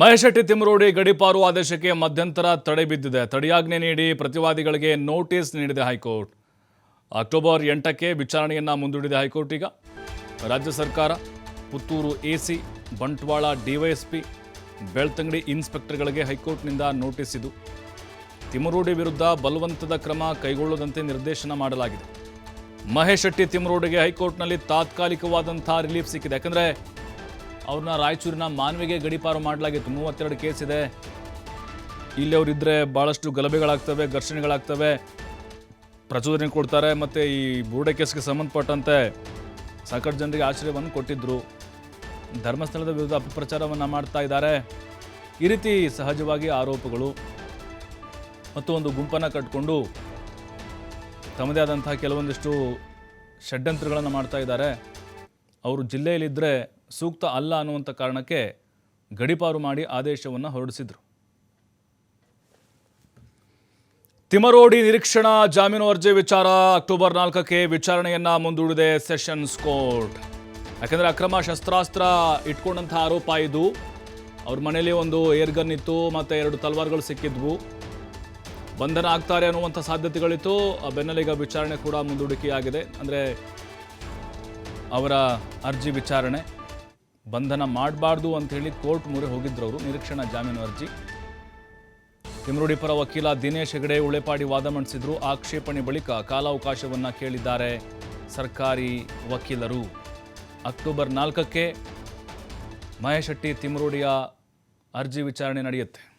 ಮಹೇಶ್ ಶೆಟ್ಟಿ ತಿಮ್ಮರೋಡಿ ಗಡಿಪಾರು ಆದೇಶಕ್ಕೆ ಮಧ್ಯಂತರ ತಡೆ ಬಿದ್ದಿದೆ. ತಡೆಯಾಜ್ಞೆ ನೀಡಿ ಪ್ರತಿವಾದಿಗಳಿಗೆ ನೋಟಿಸ್ ನೀಡಿದೆ ಹೈಕೋರ್ಟ್. ಅಕ್ಟೋಬರ್ ಎಂಟಕ್ಕೆ ವಿಚಾರಣೆಯನ್ನು ಮುಂದೂಡಿದೆ ಹೈಕೋರ್ಟ್ ಈಗ. ರಾಜ್ಯ ಸರ್ಕಾರ, ಪುತ್ತೂರು ಎಸಿ, ಬಂಟ್ವಾಳ ಡಿವೈಎಸ್ಪಿ, ಬೆಳ್ತಂಗಡಿ ಇನ್ಸ್ಪೆಕ್ಟರ್ಗಳಿಗೆ ಹೈಕೋರ್ಟ್ನಿಂದ ನೋಟಿಸ್ ಇದು. ತಿಮ್ಮರೋಡಿ ವಿರುದ್ಧ ಬಲವಂತದ ಕ್ರಮ ಕೈಗೊಳ್ಳದಂತೆ ನಿರ್ದೇಶನ ಮಾಡಲಾಗಿದೆ. ಮಹೇಶ್ ಶೆಟ್ಟಿ ತಿಮ್ಮರೋಡಿಗೆ ಹೈಕೋರ್ಟ್ನಲ್ಲಿ ತಾತ್ಕಾಲಿಕವಾದಂಥ ರಿಲೀಫ್ ಸಿಕ್ಕಿದೆ. ಯಾಕಂದರೆ ಅವ್ರನ್ನ ರಾಯಚೂರಿನ ಮಾನ್ವಿಗೆ ಗಡಿಪಾರು ಮಾಡಲಾಗಿತ್ತು. ಮೂವತ್ತೆರಡು ಕೇಸ್ ಇದೆ. ಇಲ್ಲಿ ಅವರಿದ್ದರೆ ಭಾಳಷ್ಟು ಗಲಭೆಗಳಾಗ್ತವೆ, ಘರ್ಷಣೆಗಳಾಗ್ತವೆ. ಪ್ರಚೋದನೆ ಕೊಡ್ತಾರೆ ಮತ್ತು ಈ ಬೂಡೆ ಕೇಸ್ಗೆ ಸಂಬಂಧಪಟ್ಟಂತೆ ಸಾಕಷ್ಟು ಜನರಿಗೆ ಆಶ್ರಯವನ್ನು ಕೊಟ್ಟಿದ್ದರು ಧರ್ಮಸ್ಥಳದ ವಿರುದ್ಧ ಅಪಪ್ರಚಾರವನ್ನು ಮಾಡ್ತಾ ಇದ್ದಾರೆ. ಈ ರೀತಿ ಸಹಜವಾಗಿ ಆರೋಪಗಳು ಮತ್ತು ಒಂದು ಗುಂಪನ್ನು ಕಟ್ಟಿಕೊಂಡು ತಮ್ಮದೇ ಆದಂತಹ ಕೆಲವೊಂದಿಷ್ಟು ಷಡ್ಯಂತ್ರಗಳನ್ನು ಮಾಡ್ತಾ ಇದ್ದಾರೆ. ಅವರು ಜಿಲ್ಲೆಯಲ್ಲಿದ್ದರೆ ಸೂಕ್ತ ಅಲ್ಲ ಅನ್ನುವಂಥ ಕಾರಣಕ್ಕೆ ಗಡಿಪಾರು ಮಾಡಿ ಆದೇಶವನ್ನು ಹೊರಡಿಸಿದರು. ತಿಮರೋಡಿ ನಿರೀಕ್ಷಣಾ ಜಾಮೀನು ಅರ್ಜಿ ವಿಚಾರ ಅಕ್ಟೋಬರ್ ನಾಲ್ಕಕ್ಕೆ ವಿಚಾರಣೆಯನ್ನ ಮುಂದೂಡಿದೆ ಸೆಷನ್ಸ್ ಕೋರ್ಟ್. ಯಾಕೆಂದರೆ ಅಕ್ರಮ ಶಸ್ತ್ರಾಸ್ತ್ರ ಇಟ್ಕೊಂಡಂಥ ಆರೋಪ ಇದು. ಅವ್ರ ಮನೆಯಲ್ಲಿ ಒಂದು ಏರ್ ಗನ್ ಇತ್ತು, ಮತ್ತು ಎರಡು ತಲ್ವಾರ್ಗಳು ಸಿಕ್ಕಿದ್ವು. ಬಂಧನ ಆಗ್ತಾರೆ ಅನ್ನುವಂಥ ಸಾಧ್ಯತೆಗಳಿತ್ತು. ಆ ಬೆನ್ನಲ್ಲೀಗ ವಿಚಾರಣೆ ಕೂಡ ಮುಂದೂಡಿಕೆಯಾಗಿದೆ. ಅಂದರೆ ಅವರ ಅರ್ಜಿ ವಿಚಾರಣೆ. ಬಂಧನ ಮಾಡಬಾರ್ದು ಹೇಳಿ ಕೋರ್ಟ್ ಮೊರೆ ಹೋಗಿದ್ರು ಅವರು ನಿರೀಕ್ಷಣಾ ಜಾಮೀನು ಅರ್ಜಿ. ತಿಮರುಡಿ ಪರ ವಕೀಲ ದಿನೇಶ್ ಹೆಗಡೆ ಉಳೆಪಾಡಿ ವಾದ ಮಂಡಿಸಿದ್ರು. ಆಕ್ಷೇಪಣೆ ಬಳಿಕ ಕಾಲಾವಕಾಶವನ್ನು ಕೇಳಿದ್ದಾರೆ ಸರ್ಕಾರಿ ವಕೀಲರು. ಅಕ್ಟೋಬರ್ ನಾಲ್ಕಕ್ಕೆ ಮಹೇಶ್ ಶೆಟ್ಟಿ ತಿಮರುಡಿಯ ಅರ್ಜಿ ವಿಚಾರಣೆ ನಡೆಯುತ್ತೆ.